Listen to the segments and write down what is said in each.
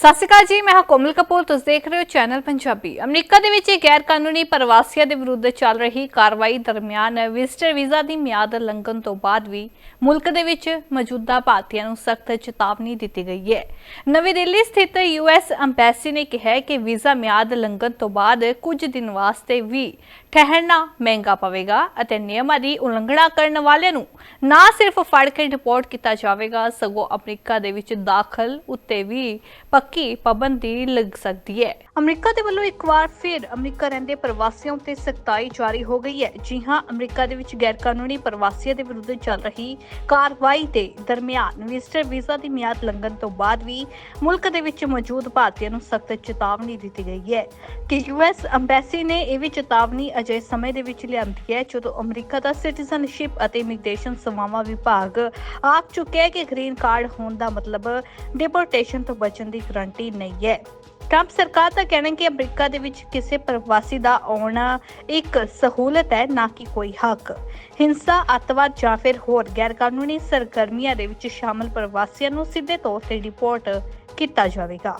ਸਤਿ ਸ਼੍ਰੀ ਅਕਾਲ ਜੀ, ਮੈਂ ਹਾਂ ਕੋਮਲ ਕਪੂਰ, ਤੁਸੀਂ ਦੇਖ ਰਹੇ ਹੋ ਚੈਨਲ ਪੰਜਾਬੀ। ਅਮਰੀਕਾ ਦੇ ਵਿੱਚ ਗੈਰ ਕਾਨੂੰਨੀ ਪ੍ਰਵਾਸੀਆਂ ਦੇ ਵਿਰੁੱਧ ਚੱਲ ਰਹੀ ਕਾਰਵਾਈ ਦਰਮਿਆਨ ਵਿਜ਼ਟਰ ਵੀਜ਼ਾ ਦੀ ਮਿਆਦ ਲੰਘਣ ਤੋਂ ਬਾਅਦ ਵੀ ਮੁਲਕ ਦੇ ਵਿੱਚ ਮੌਜੂਦਾ ਭਾਰਤੀਆਂ ਨੂੰ ਸਖਤ ਚੇਤਾਵਨੀ ਦਿੱਤੀ ਗਈ ਹੈ। ਨਵੀਂ ਦਿੱਲੀ ਸਥਿਤ ਯੂਐਸ ਅੰਬੈਸੀ ਨੇ ਕਿਹਾ ਹੈ ਕਿ ਵੀਜ਼ਾ ਮਿਆਦ ਲੰਘਣ ਤੋਂ ਬਾਅਦ ਕੁਝ ਦਿਨ ਵਾਸਤੇ ਵੀ ਠਹਿਰਨਾ ਮਹਿੰਗਾ ਪਵੇਗਾ ਅਤੇ ਨਿਯਮਾਂ ਦੀ ਉਲੰਘਣਾ ਕਰਨ ਵਾਲਿਆਂ ਨੂੰ ਨਾ ਸਿਰਫ ਫੜ ਕੇ ਰਿਪੋਰਟ ਕੀਤਾ ਜਾਵੇਗਾ, ਸਗੋਂ ਅਮਰੀਕਾ ਦੇ ਵਿੱਚ ਦਾਖਲ ਉੱਤੇ ਵੀ ਪੱਕੀ ਪਾਬੰਦੀ ਲੱਗ ਸਕਦੀ ਹੈ। ਅਮਰੀਕਾ ਦੇ ਵੱਲੋਂ ਇੱਕ ਵਾਰ ਫਿਰ ਅਮਰੀਕਾ ਰਹਿੰਦੇ ਪ੍ਰਵਾਸੀਆਂ ਉੱਤੇ ਸਖਤਾਈ ਜਾਰੀ ਹੋ ਗਈ ਹੈ। ਜੀ ਹਾਂ, ਅਮਰੀਕਾ ਦੇ ਵਿੱਚ ਗੈਰ ਕਾਨੂੰਨੀ ਪ੍ਰਵਾਸੀਆਂ ਦੇ ਵਿਰੁੱਧ ਚੱਲ ਰਹੀ ਕਾਰਵਾਈ ਦੇ ਦਰਮਿਆਨ ਵਿਜ਼ਟਰ ਵੀਜ਼ਾ ਦੀ ਮਿਆਦ ਲੰਘਣ ਤੋਂ ਬਾਅਦ ਵੀ ਮੁਲਕ ਦੇ ਵਿੱਚ ਮੌਜੂਦ ਭਾਰਤੀਆਂ ਨੂੰ ਸਖਤ ਚੇਤਾਵਨੀ ਦਿੱਤੀ ਗਈ ਹੈ। ਕਿ ਯੂਐਸ ਅੰਬੈਸੀ ਨੇ ਇਹ ਵੀ ਚੇਤਾਵਨੀ ਅਜੇ ਸਮੇਂ ਦੇ ਵਿੱਚ ਲਿਆਂਦੀ ਹੈ, ਜਦੋਂ ਅਮਰੀਕਾ ਦਾ ਸਿਟੀਜ਼ਨਸ਼ਿਪ ਅਤੇ ਇਮੀਗ੍ਰੇਸ਼ਨ ਸੇਵਾਵਾਂ ਵਿਭਾਗ ਆਖ ਚੁੱਕਿਆ ਹੈ ਕਿ ਗ੍ਰੀਨ ਕਾਰਡ ਹੋਣ ਦਾ ਮਤਲਬ ਡਿਪੋਰਟੇਸ਼ਨ ਤੋਂ ਬਚਣ ਦੀ ਗਰੰਟੀ ਨਹੀਂ ਹੈ। ਟਰੰਪ ਸਰਕਾਰ ਦਾ ਕਹਿਣਾ ਹੈ ਕਿ ਅਮਰੀਕਾ ਦੇ ਵਿੱਚ ਕਿਸੇ ਪ੍ਰਵਾਸੀ ਦਾ ਆਉਣਾ ਇੱਕ ਸਹੂਲਤ ਹੈ, ਨਾ ਕਿ ਕੋਈ ਹੱਕ। ਹਿੰਸਾ, ਅੱਤਵਾਦ ਜਾਂ ਫਿਰ ਹੋਰ ਗੈਰ ਕਾਨੂੰਨੀ ਸਰਗਰਮੀਆਂ ਦੇ ਵਿੱਚ ਸ਼ਾਮਲ ਪ੍ਰਵਾਸੀਆਂ ਨੂੰ ਸਿੱਧੇ ਤੌਰ ਤੇ ਰਿਪੋਰਟ ਕੀਤਾ ਜਾਵੇਗਾ।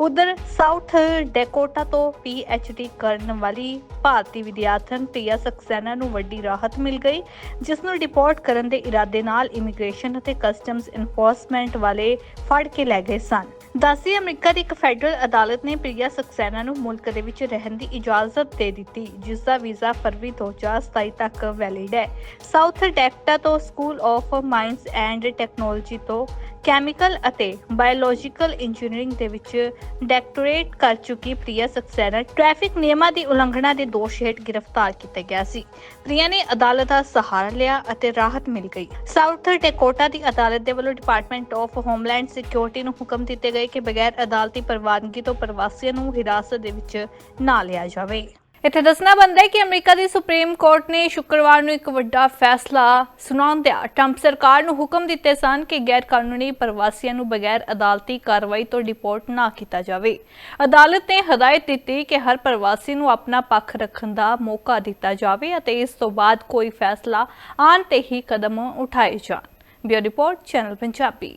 ਉਧਰ ਸਾਊਥ ਡੈਕੋਟਾ ਤੋਂ ਡੀ ਕਰਨ ਵਾਲੀ ਭਾਰਤੀ ਵਿਦਿਆਰਥਣ ਪ੍ਰਿਆ ਸਕਸੈਨਾ ਨੂੰ ਵੱਡੀ ਰਾਹਤ ਮਿਲ ਗਈ, ਜਿਸ ਨੂੰ ਰਿਪੋਰਟ ਕਰਨ ਦੇ ਇਰਾਦੇ ਨਾਲ ਇਮੀਗ੍ਰੇਸ਼ਨ ਅਤੇ ਕਸਟਮਸ ਇਨਫੋਰਸਮੈਂਟ ਵਾਲੇ ਫੜ ਕੇ ਲੈ ਗਏ ਸਨ। ਦਾਸੀ ਅਮਰੀਕਾ ਦੀ ਇੱਕ ਫੈਡਰਲ ਅਦਾਲਤ ਨੇ ਪ੍ਰਿਆ ਸਕਸੈਨਾ ਨੂੰ ਮੁਲਕ ਦੇ ਵਿੱਚ ਰਹਿਣ ਦੀ ਇਜਾਜ਼ਤ ਦੇ ਦਿੱਤੀ ਜਿਸ ਦਾ ਵੀਜ਼ਾ ਫਰਵਰੀ 2027 ਤੱਕ ਵੈਲਿਡ ਹੈ। ਸਾਊਥ ਡੈਕਟਾ ਤੋਂ school of mines and technology ਤੋਂ ਕੈਮੀਕਲ ਅਤੇ ਬਾਇਓਲੋਜੀਕਲ ਇੰਜੀਨੀਅਰਿੰਗ ਦੇ ਵਿੱਚ ਡਾਕਟਰੇਟ ਕਰ ਚੁੱਕੀ ਪ੍ਰਿਆ ਸਕਸੈਨਾ ਟ੍ਰੈਫਿਕ ਨਿਯਮਾਂ ਦੀ ਉਲੰਘਣਾ ਦੇ ਦੋਸ਼ ਹੇਠ ਗ੍ਰਿਫਤਾਰ ਕੀਤਾ ਗਿਆ ਸੀ। ਪ੍ਰਿਆ ਨੇ ਅਦਾਲਤ ਦਾ ਸਹਾਰਾ ਲਿਆ ਅਤੇ ਰਾਹਤ ਮਿਲ ਗਈ। ਸਾਊਥ ਡੈਕੋਟਾ ਦੀ ਅਦਾਲਤ ਦੇ ਵੱਲੋਂ ਡਿਪਾਰਟਮੈਂਟ ਆਫ ਹੋਮਲੈਂਡ ਸਿਕਿਉਰਿਟੀ ਨੂੰ ਹੁਕਮ ਦਿੱਤੇ ਗਏ ਕਿ ਬਗੈਰ ਅਦਾਲਤੀ ਪ੍ਰਵਾਨਗੀ ਤੋਂ ਪ੍ਰਵਾਸੀਆਂ ਨੂੰ ਹਿਰਾਸਤ ਦੇ ਵਿੱਚ ਨਾ ਲਿਆ ਜਾਵੇ। ਇੱਥੇ ਦੱਸਣਾ ਬਣਦਾ ਹੈ ਕਿ ਅਮਰੀਕਾ ਦੀ ਸੁਪਰੀਮ ਕੋਰਟ ਨੇ ਸ਼ੁੱਕਰਵਾਰ ਨੂੰ ਇੱਕ ਵੱਡਾ ਫੈਸਲਾ ਸੁਣਾਉਂਦਿਆਂ ਟਰੰਪ ਸਰਕਾਰ ਨੂੰ ਹੁਕਮ ਦਿੱਤੇ ਸਨ ਕਿ ਗੈਰ ਕਾਨੂੰਨੀ ਪ੍ਰਵਾਸੀਆਂ ਨੂੰ ਬਗੈਰ ਅਦਾਲਤੀ ਕਾਰਵਾਈ ਤੋਂ ਡਿਪੋਰਟ ਨਾ ਕੀਤਾ ਜਾਵੇ। ਅਦਾਲਤ ਨੇ ਹਦਾਇਤ ਦਿੱਤੀ ਕਿ ਹਰ ਪ੍ਰਵਾਸੀ ਨੂੰ ਆਪਣਾ ਪੱਖ ਰੱਖਣ ਦਾ ਮੌਕਾ ਦਿੱਤਾ ਜਾਵੇ ਅਤੇ ਇਸ ਤੋਂ ਬਾਅਦ ਕੋਈ ਫੈਸਲਾ ਆਉਣ ਤੇ ਹੀ ਕਦਮ ਉਠਾਏ ਜਾਣ। Bureau report, channel Punjabi.